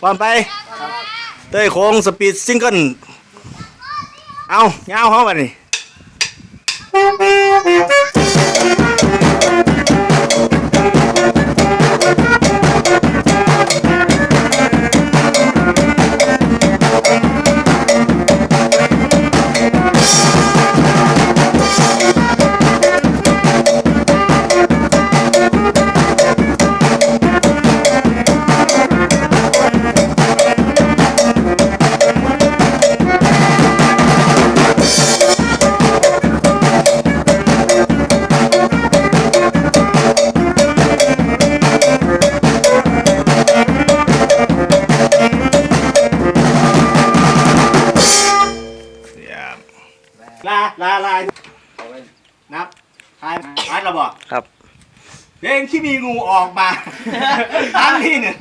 พร้อมไป เต้ยโค้งสปีดซิงเกิล เอาเงาเขาไปนี่ ลาลาลานับทายทายเราบอกครับ เพลงที่มีงูออกมา ครั้งที่หนึ่ง